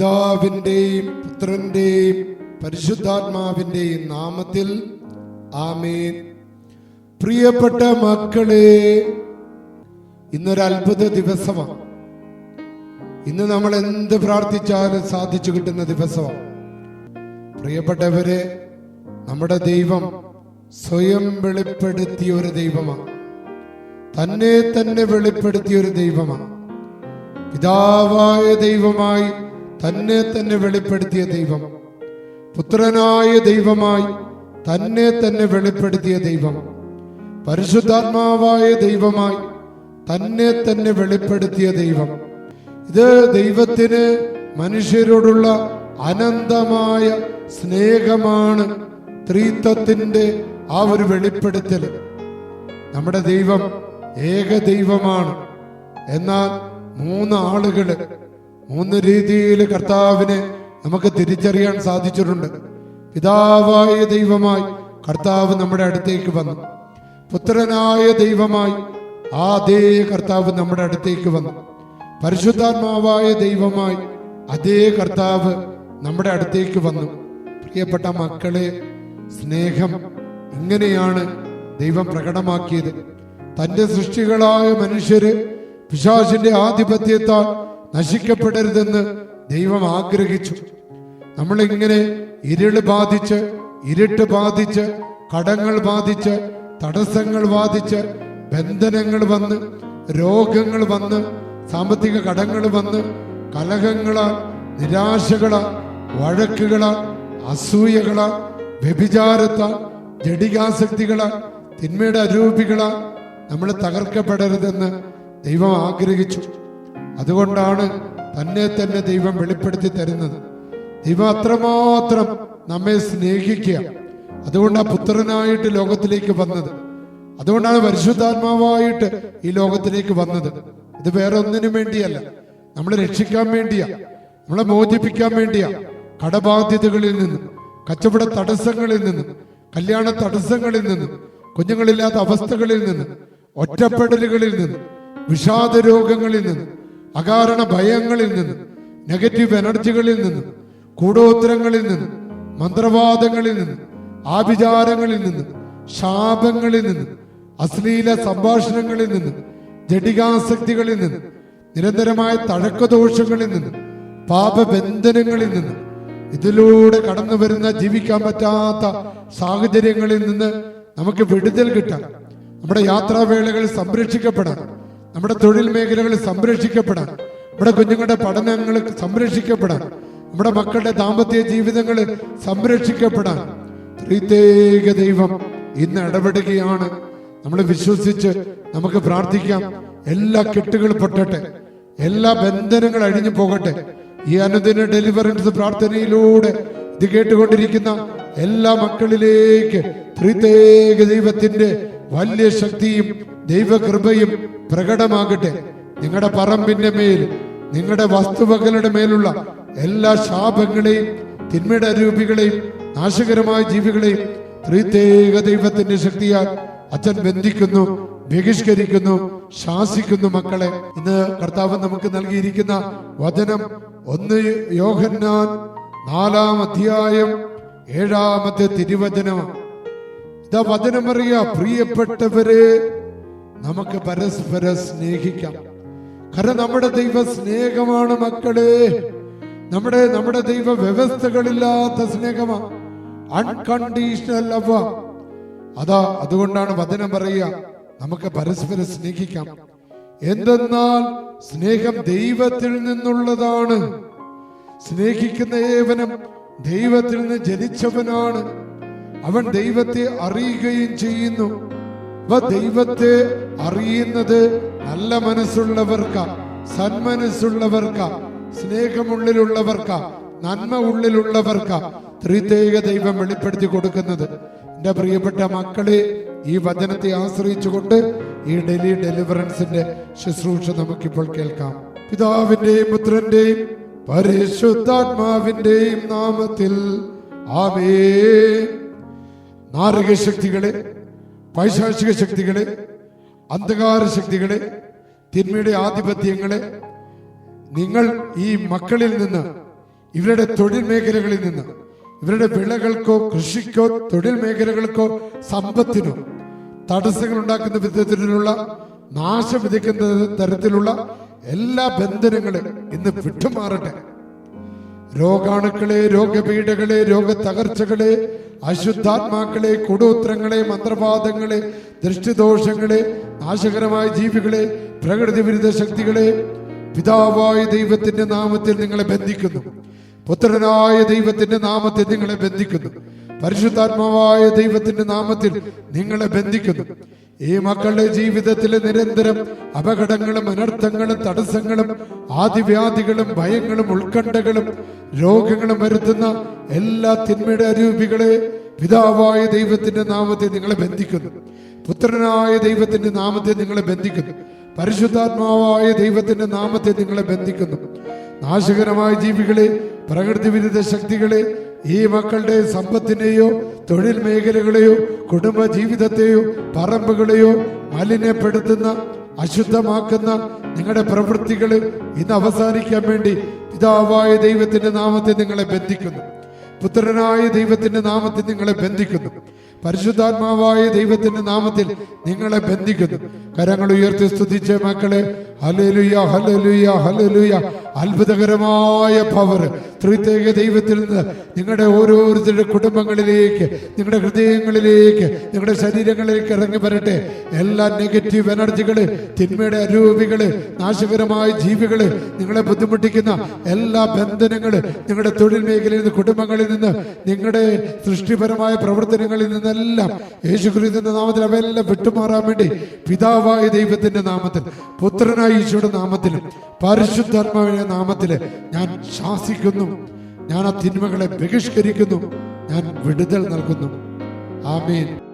പിതാവിന്റെയും പുത്രന്റെയും പരിശുദ്ധാത്മാവിന്റെയും നാമത്തിൽ ആമേൻ. പ്രിയപ്പെട്ട മക്കളെ ഇന്നൊരു അത്ഭുത ദിവസമാണ്. ഇന്ന് നമ്മൾ എന്ത് പ്രാർത്ഥിച്ചാലും സാധിച്ചു കിട്ടുന്ന ദിവസമാണ്. പ്രിയപ്പെട്ടവരെ നമ്മുടെ ദൈവം സ്വയം വെളിപ്പെടുത്തിയ ഒരു ദൈവമാണ്. തന്നെ തന്നെ വെളിപ്പെടുത്തിയ ഒരു ദൈവമാണ്. പിതാവായ ദൈവമായി തന്നെ തന്നെ വെളിപ്പെടുത്തിയ ദൈവം. പുത്രനായ ദൈവമായി തന്നെ തന്നെ വെളിപ്പെടുത്തിയ ദൈവം. പരിശുദ്ധാത്മാവായ ദൈവമായി തന്നെ തന്നെ വെളിപ്പെടുത്തിയ ദൈവം. ഇത് ദൈവത്തിന് മനുഷ്യരോടുള്ള അനന്തമായ സ്നേഹമാണ് ത്രീത്വത്തിന്റെ ആ ഒരു വെളിപ്പെടുത്തൽ നമ്മുടെ ദൈവം ഏക ദൈവമാണ്. എന്നാൽ മൂന്ന് ആളുകൾ മൂന്ന് രീതിയിൽ കർത്താവിനെ നമുക്ക് തിരിച്ചറിയാൻ സാധിച്ചിട്ടുണ്ട്. പിതാവായ ദൈവമായി കർത്താവ് നമ്മുടെ അടുത്തേക്ക് വന്നു. പുത്രനായ ദൈവമായി ആ അതേ കർത്താവ് നമ്മുടെ അടുത്തേക്ക് വന്നു. പരിശുദ്ധാത്മാവായ ദൈവമായി അതേ കർത്താവ് നമ്മുടെ അടുത്തേക്ക് വന്നു. പ്രിയപ്പെട്ട മക്കളെ സ്നേഹം ഇങ്ങനെയാണ് ദൈവം പ്രകടമാക്കിയത്. തന്റെ സൃഷ്ടികളായ മനുഷ്യര് പിശാചിന്റെ ആധിപത്യത്താൽ നശിക്കപ്പെടരുതെന്ന് ദൈവം ആഗ്രഹിച്ചു. നമ്മളിങ്ങനെ ഇരുൾ ബാധിച്ച് ഇരുട്ട് ബാധിച്ച് കടങ്ങൾ ബാധിച്ച് തടസ്സങ്ങൾ ബാധിച്ച് ബന്ധനങ്ങൾ വന്ന് രോഗങ്ങൾ വന്ന് സാമ്പത്തിക കടങ്ങൾ വന്ന് കലഹങ്ങളാൽ നിരാശകളാൽ വഴക്കുകളാൽ അസൂയകളാൽ വ്യഭിചാരത്താൽ ജഡികാസക്തികളാൽ തിന്മയുടെ അരൂപികളാൽ നമ്മൾ തകർക്കപ്പെടരുതെന്ന് ദൈവം ആഗ്രഹിച്ചു. അതുകൊണ്ടാണ് തന്നെ തന്നെ ദൈവം വെളിപ്പെടുത്തി തരുന്നത്. ദൈവം അത്രമാത്രം നമ്മെ സ്നേഹിക്കുക. അതുകൊണ്ടാണ് പുത്രനായിട്ട് ലോകത്തിലേക്ക് വന്നത്. അതുകൊണ്ടാണ് പരിശുദ്ധാത്മാവായിട്ട് ഈ ലോകത്തിലേക്ക് വന്നത്. ഇത് വേറെ ഒന്നിനും വേണ്ടിയല്ല. നമ്മളെ രക്ഷിക്കാൻ വേണ്ടിയാ. നമ്മളെ മോചിപ്പിക്കാൻ വേണ്ടിയാ. കടബാധ്യതകളിൽ നിന്നും കച്ചവട തടസ്സങ്ങളിൽ നിന്നും കല്യാണ തടസ്സങ്ങളിൽ നിന്നും കുഞ്ഞുങ്ങളില്ലാത്ത അവസ്ഥകളിൽ നിന്ന് ഒറ്റപ്പെടലുകളിൽ നിന്ന് വിഷാദ രോഗങ്ങളിൽ നിന്ന് അകാരണ ഭയങ്ങളിൽ നിന്ന് നെഗറ്റീവ് എനർജികളിൽ നിന്ന് കൂടോത്തരങ്ങളിൽ നിന്ന് മന്ത്രവാദങ്ങളിൽ നിന്ന് ആഭിചാരങ്ങളിൽ നിന്ന് ശാപങ്ങളിൽ നിന്ന് അശ്ലീല സംഭാഷണങ്ങളിൽ നിന്ന് ജഡികാസക്തികളിൽ നിന്ന് നിരന്തരമായ തഴക്കദോഷങ്ങളിൽ നിന്ന് പാപബന്ധനങ്ങളിൽ നിന്ന് ഇതിലൂടെ കടന്നു വരുന്ന ജീവിക്കാൻ പറ്റാത്ത സാഹചര്യങ്ങളിൽ നിന്ന് നമുക്ക് വിടുതൽ കിട്ടാൻ നമ്മുടെ യാത്രാവേളകൾ സംരക്ഷിക്കപ്പെടാൻ നമ്മുടെ തൊഴിൽ മേഖലകൾ സംരക്ഷിക്കപ്പെടാൻ നമ്മുടെ കുഞ്ഞുങ്ങളുടെ പഠനങ്ങൾ സംരക്ഷിക്കപ്പെടാൻ നമ്മുടെ മക്കളുടെ ദാമ്പത്യ ജീവിതങ്ങൾ സംരക്ഷിക്കപ്പെടാൻ ത്രിതേക ദൈവം ഇന്ന് ഇടപെടുകയാണ്. നമ്മൾ വിശ്വസിച്ച് നമുക്ക് പ്രാർത്ഥിക്കാം. എല്ലാ കെട്ടുകൾ പൊട്ടട്ടെ. എല്ലാ ബന്ധനങ്ങൾ അഴിഞ്ഞു പോകട്ടെ. ഈ അനുദിന ഡെലിവറൻസ് പ്രാർത്ഥനയിലൂടെ ഇത് കേട്ടുകൊണ്ടിരിക്കുന്ന എല്ലാ മക്കളിലേക്ക് ത്രിതേക ദൈവത്തിന്റെ വലിയ ശക്തിയും ദൈവകൃപയും പ്രകടമാകട്ടെ. നിങ്ങളുടെ പറമ്പിന്റെ മേൽ നിങ്ങളുടെ വസ്തുവകളുടെ മേലുള്ള എല്ലാ ശാപങ്ങളെയും തിന്മയുടെ അരൂപികളെയും നാശകരമായ ജീവികളെയും ത്രിതേക ദൈവത്തിന്റെ ശക്തിയാൽ അച്ഛൻ ബന്ധിക്കുന്നു ബഹിഷ്കരിക്കുന്നു ശാസിക്കുന്നു മക്കളെ. ഇന്ന് കർത്താവ് നമുക്ക് നൽകിയിരിക്കുന്ന വചനം ഒന്ന് യോഹന്നാൻ നാലാം അധ്യായം ഏഴാമത്തെ തിരുവചനമാണ്. ഇതാ വചനം പറയുക പ്രിയപ്പെട്ടവരെ നമുക്ക് പരസ്പരം സ്നേഹിക്കാം. കാരണം നമ്മുടെ ദൈവ സ്നേഹമാണ് മക്കളെ. നമ്മുടെ നമ്മുടെ ദൈവ വ്യവസ്ഥകളില്ലാത്ത സ്നേഹമാണ് അൺകണ്ടീഷണൽ ലവ് അതാ അതുകൊണ്ടാണ് വചനം പറയുക നമുക്ക് പരസ്പരം സ്നേഹിക്കാം. എന്തെന്നാൽ സ്നേഹം ദൈവത്തിൽ നിന്നുള്ളതാണ്. സ്നേഹിക്കുന്ന ഏവനും ദൈവത്തിൽ നിന്ന് ജനിച്ചവനാണ്. അവൻ ദൈവത്തെ അറിയുകയും ചെയ്യുന്നു. അവ ദൈവത്തെ അറിയുന്നത് നല്ല മനസ്സുള്ളവർക്ക സന്മനസ്സുള്ളവർക്ക സ്നേഹമുള്ളിലുള്ളവർക്ക നന്മ ഉള്ളിലുള്ളവർക്ക ത്രിതേക ദൈവം വെളിപ്പെടുത്തി കൊടുക്കുന്നത്. എന്റെ പ്രിയപ്പെട്ട മക്കളെ ഈ വചനത്തെ ആശ്രയിച്ചുകൊണ്ട് ഈ ഡെലി ഡെലിവറൻസിന്റെ ശുശ്രൂഷ നമുക്കിപ്പോൾ കേൾക്കാം. പിതാവിന്റെയും പുത്രന്റെയും പരിശുദ്ധാത്മാവിന്റെയും നാമത്തിൽ. ആമേ നാരക ശക്തികളെ പൈശാചിക ശക്തികളെ അന്ധകാര ശക്തികളെ തിന്മയുടെ ആധിപത്യങ്ങളെ നിങ്ങൾ ഈ മക്കളിൽ നിന്ന് ഇവരുടെ തൊഴിൽ മേഖലകളിൽ നിന്ന് ഇവരുടെ വിളകൾക്കോ കൃഷിക്കോ തൊഴിൽ മേഖലകൾക്കോ സമ്പത്തിനോ തടസ്സങ്ങൾ ഉണ്ടാക്കുന്ന വിധത്തിലുള്ള നാശം വിധിക്കുന്ന തരത്തിലുള്ള എല്ലാ ബന്ധനങ്ങളും ഇന്ന് വിട്ടുമാറട്ടെ. രോഗാണുക്കളെ രോഗപീഠകളെ രോഗത്തകർച്ചകളെ അശുദ്ധാത്മാക്കളെ കൂടോത്രങ്ങളെ മന്ത്രവാദങ്ങളെ ദൃഷ്ടിദോഷങ്ങളെ നാശകരമായ ജീവികളെ പ്രകൃതി വിരുദ്ധ ശക്തികളെ പിതാവായ ദൈവത്തിന്റെ നാമത്തിൽ നിങ്ങളെ ബന്ധിക്കുന്നു. പുത്രനായ ദൈവത്തിന്റെ നാമത്തിൽ നിങ്ങളെ ബന്ധിക്കുന്നു. പരിശുദ്ധാത്മാവായ ദൈവത്തിന്റെ നാമത്തിൽ നിങ്ങളെ ബന്ധിക്കുന്നു. ഈ മക്കളുടെ ജീവിതത്തിൽ നിരന്തരം അപകടങ്ങളും അനർത്ഥങ്ങളും തടസ്സങ്ങളും ആദിവ്യാധികളും ഭയങ്ങളും ഉത്കണ്ഠകളും രോഗങ്ങളും വരുത്തുന്ന എല്ലാ തിന്മയുടെ അരൂപികളെ പിതാവായ ദൈവത്തിന്റെ നാമത്തെ നിങ്ങളെ ബന്ധിക്കുന്നു. പുത്രനായ ദൈവത്തിന്റെ നാമത്തെ നിങ്ങളെ ബന്ധിക്കുന്നു. പരിശുദ്ധാത്മാവായ ദൈവത്തിന്റെ നാമത്തെ നിങ്ങളെ ബന്ധിക്കുന്നു. നാശകരമായ ജീവികളെ പ്രകൃതി വിരുദ്ധ ശക്തികളെ ഈ മക്കളുടെ സമ്പത്തിനെയോ തൊഴിൽ മേഖലകളെയോ കുടുംബ ജീവിതത്തെയോ പറമ്പുകളെയോ മലിനപ്പെടുത്തുന്ന അശുദ്ധമാക്കുന്ന നിങ്ങളുടെ പ്രവൃത്തികൾ ഇന്ന് അവസാനിക്കാൻ വേണ്ടി പിതാവായ ദൈവത്തിന്റെ നാമത്തെ നിങ്ങളെ ബന്ധിക്കുന്നു. പുത്രനായ ദൈവത്തിന്റെ നാമത്തെ നിങ്ങളെ ബന്ധിക്കുന്നു. പരിശുദ്ധാത്മാവായ ദൈവത്തിന്റെ നാമത്തിൽ നിങ്ങളെ ബന്ധിക്കുന്നു. കരങ്ങൾ ഉയർത്തി സ്തുതിച്ച മക്കളെ ഹലലുയ ഹലലുയ ഹലലുയ അത്ഭുതകരമായ പവർ ത്രിത്യേക ദൈവത്തിൽ നിന്ന് നിങ്ങളുടെ ഓരോരുത്തരുടെ കുടുംബങ്ങളിലേക്ക് നിങ്ങളുടെ ഹൃദയങ്ങളിലേക്ക് നിങ്ങളുടെ ശരീരങ്ങളിലേക്ക് ഇറങ്ങി വരട്ടെ. എല്ലാ നെഗറ്റീവ് എനർജികൾ തിന്മയുടെ അരൂപികൾ നാശകരമായ ജീവികൾ നിങ്ങളെ ബുദ്ധിമുട്ടിക്കുന്ന എല്ലാ ബന്ധനങ്ങൾ നിങ്ങളുടെ തൊഴിൽ മേഖലയിൽ നിന്ന് കുടുംബങ്ങളിൽ നിന്ന് നിങ്ങളുടെ സൃഷ്ടിപരമായ പ്രവർത്തനങ്ങളിൽ നിന്നെല്ലാം യേശുക്രിസ്തുവിന്റെ നാമത്തിൽ അവയെല്ലാം വിട്ടുമാറാൻ വേണ്ടി പിതാവായ ദൈവത്തിന്റെ നാമത്തിൽ പുത്രനായ ഈശോയുടെ നാമത്തിലും പരിശുദ്ധാത്മാവിന്റെ നാമത്തിൽ ഞാൻ ശാസിക്കുന്നു. ഞാൻ ആ തിന്മകളെ ബഹിഷ്കരിക്കുന്നു. ഞാൻ വിടുതൽ നൽകുന്നു. ആമീൻ.